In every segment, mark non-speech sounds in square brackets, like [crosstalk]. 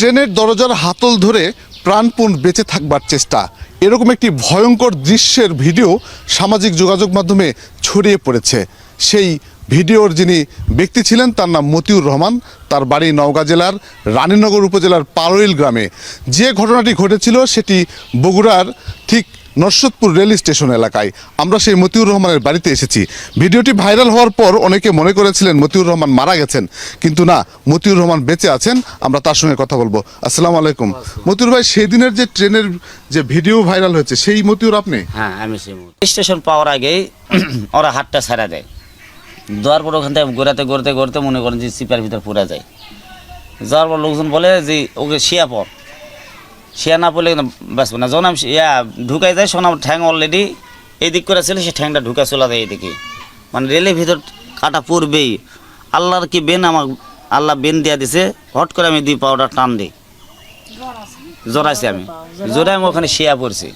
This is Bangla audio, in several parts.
ট্রেনের দরজার হাতল ধরে প্রাণপণ বেঁচে থাকবার চেষ্টা। এরকম একটি ভয়ঙ্কর দৃশ্যের ভিডিও সামাজিক যোগাযোগ মাধ্যমে ছড়িয়ে পড়েছে। সেই ভিডিওর যিনি ব্যক্তি ছিলেন, তার নাম মতিউর রহমান। তার বাড়ি নওগাঁ জেলার রানীনগর উপজেলার পারোইল গ্রামে। যে ঘটনাটি ঘটেছিল, সেটি বগুড়ার ঠিক নরসদপুর রেল স্টেশন এলাকায়। আমরা সেই মতিউর রহমানের বাড়িতে এসেছি। ভিডিওটি ভাইরাল হওয়ার পর অনেকে মনে করেছিলেন মতিউর রহমান মারা গেছেন। কিন্তু না, মতিউর রহমান বেঁচে আছেন, আমরা তার সঙ্গে কথা বলব। আসসালামু আলাইকুম। মতিউর ভাই সেই দিনের যে ট্রেনের যে ভিডিও ভাইরাল হয়েছে, সেই মতিউর আপনি? হ্যাঁ আমি সেই। স্টেশন পাওয়ার আগেই [clears throat] ওরা হাতটা ছাড়া দেয়। দেওয়ার পর ওখান থেকে ঘোরাতে, ঘুরতে ঘুরতে মনে করেন যে সিপার ভিতর পুরা যায়। যাওয়ার পর লোকজন বলে যে, ওকে শিয়া পর শিয়া না পড়লে কিন্তু বাঁচবে না। যখন আমি ইয়া ঢুকাই যায় শোনা ঠ্যাং অলরেডি এদিক করে ছিল সে ঠ্যাংটা ঢুকা চলে যায় এদিকে। মানে রেলের ভিতর কাটা পড়বেই। আল্লাহর কি বেন আমার, আল্লাহ বেন দিয়া দিছে, হট করে আমি দুই পাউডার টান দিই। জোরাইছি আমি। জোরাই আমি ওখানে শিয়া পড়ছি।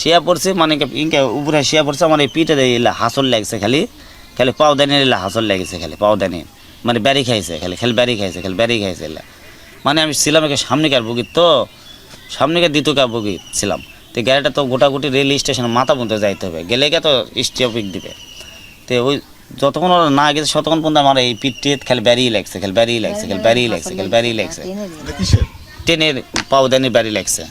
শিয়া পড়ছে মানে ইনকা উপরে শিয়া পড়ছে, আমার এই পিঠে এলা হাসল লাগছে খালি। খালি পাওদানি এলা হাসল লাগছে খালি পাওদানি মানে ব্যারি খাইছে খালি খালি ব্যারি খাইছে, খালি ব্যারি খাইছে এলা। মানে আমি ছিলাম একে সামনেকার বগিত তো সামনেকার দ্বিতীয়কার বগিত ছিলাম। তো গাড়িটা তো গোটাগুটি রেল স্টেশন মাথা পর্যন্ত যাইতে হবে। গেলে গে তো স্টপিক দিবে। তো ওই যতক্ষণ ওরা না গেছে ততক্ষণ পর্যন্ত আমার এই পিঠে খালি ব্যারি লাগছে খালি ব্যারি লাগছে খালি ব্যারি লাগছে খালি ব্যারি লাগছে। ট্রেনের পাওদানি ব্যারি লাগছে।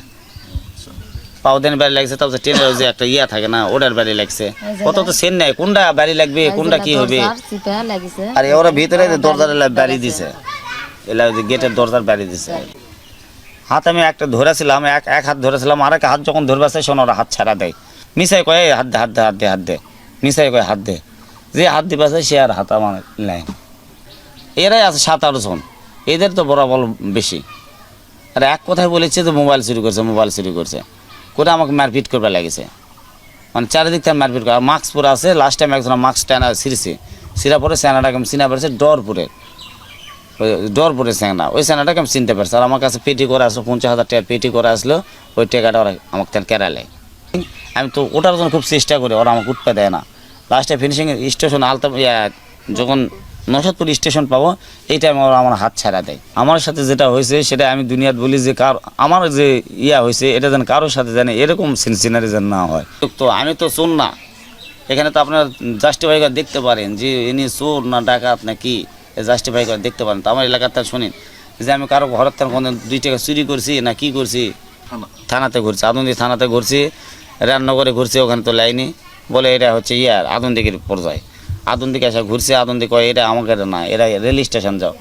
পাউদানি বাড়ি লাগছে তারপর ট্রেনের যে একটা ইয়া থাকে না ওটার বাড়ি লাগছে। কত তো সেন নাই কোনটা বাড়ি লাগবে কোনটা কি হবে? আর ওরা ভিতরে দরজার বাড়ি দিছে। এলা গেটের দরজার বাড়ি দিছে। হাত আমি একটা ধরেছিলাম, এক এক হাত ধরেছিলাম আর এক হাত যখন ধরবে শোনো ওরা হাত ছাড়া দেয়। মিশাই কয়, "এই হাত দে হাত দে হাত দে হাত দে। মিশাই কয়, হাত দে। যে হাত দিবে, সে আর হাত আমার নেয় এরাই আছে সাত, আট জন। এদের তো বরাবর বেশি। আর এক কথায় বলেছে যে মোবাইল চুরি করছে, মোবাইল চুরি করছে। করে আমাকে মারপিট করবে লাগেছে। মানে চারিদিক থেকে মারপিট করে। আর মাস্ক পরে আছে লাস্ট টাইম একজন মাস্ক টানা ছিঁড়ছে। ছিঁড়া পরে স্যানাটাকে আমি চিনা পড়েছে ডরপুরে ওই ডরপুরে স্যাংনা ওই স্যানাটাকে আমি চিনতে পারছি। আর আমার কাছে পেটি করে আসলো, পঞ্চাশ হাজার টাকা পেটি করে আসলো, ওই টাকাটা ওরা আমাকে তেল কেরালে। আমি তো ওটার জন্য খুব চেষ্টা করি, ওরা আমাকে উঠতে দেয় না। লাস্টে ফিনিশিং স্টেশন আলতা যখন নসাদপুর স্টেশন পাবো, এই টাইমে ওরা আমার হাত ছাড়া দেয়। আমার সাথে যেটা হয়েছে সেটা আমি দুনিয়াত বলি যে কার আমার যে ইয়া হয়েছে, এটা যেন কারোর সাথে জানে এরকম সিনসিনারি যেন না হয়। তো আমি তো চোর না। এখানে তো আপনার জাস্টিফাই দেখতে পারেন যে ইনি চোর না ডাকাত না কি। জাস্টিফাই করে দেখতে পারেন। তো আমার এলাকাতে শুনিন যে আমি কারও ঘরের থেকে কোনো দুই টাকা চুরি করছি না কি করছি? থানাতে ঘুরছি আদন্দি থানাতে ঘুরছি রান্নাঘরে ঘুরছি ওখানে তো লাইনি। বলে এটা হচ্ছে ইয়ার আদন্দিকের পর্যায়ে। আদন্দিকে এসে ঘুরছে আদন্দি কয় এটা আমাকে না এরা রেল স্টেশন যাও।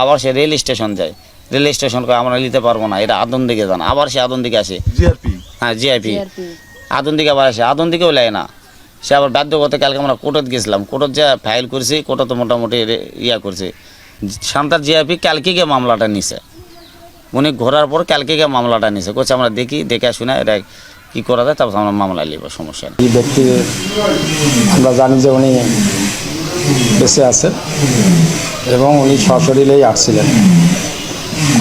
আবার সে রেল স্টেশন যায়। রেল স্টেশন কয় আমরা নিতে পারব না এটা আদন্দিকে যান আবার সে আদন্দিকে আসে। জিআরপি। হ্যাঁ জিআইপি আদন্দিকে আবার আসে আদন্দিকেও লেয় না। সে আবার বাধ্য করতে কালকে আমরা কোর্টত গেছিলাম। কোর্টত যা ফাইল করছি, কোর্টত মোটামুটি ইয়া করছে। শান্তার জিআইপি কালকে গিয়ে মামলাটা নিছে। উনি ঘোরার পর কালকে গিয়ে মামলাটা নিছে। কোচ আমরা দেখি, দেখে শুনে এটা কি করা যায়, তারপর আমরা মামলা নিব সমস্যা এই ব্যক্তি, আমরা জানি যে উনি বেঁচে আছে এবং উনি সশরীরেই আসছিলেন।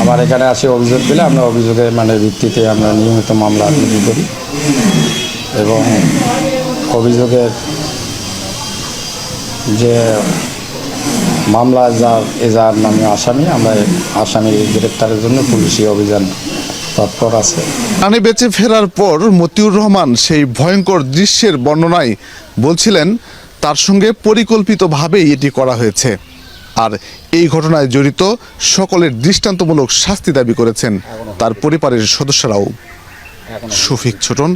আমার এখানে আসে অভিযোগ দিলে আমরা অভিযোগের মানে ভিত্তিতে আমরা নিয়মিত মামলা করি। এবং অভিযোগের যে মামলা যার এজার নামে আসামি আমরা আসামি গ্রেপ্তারের জন্য পুলিশি অভিযান তৎপর আছে। প্রাণে বেঁচে ফেরার পর মতিউর রহমান সেই ভয়ঙ্কর দৃশ্যের বর্ণনায় বলছিলেন তার সঙ্গে পরিকল্পিতভাবেই এটি করা হয়েছে। আর এই ঘটনায় জড়িত সকলের দৃষ্টান্তমূলক শাস্তি দাবি করেছেন তার পরিবারের সদস্যরাও। শফিক ছোটন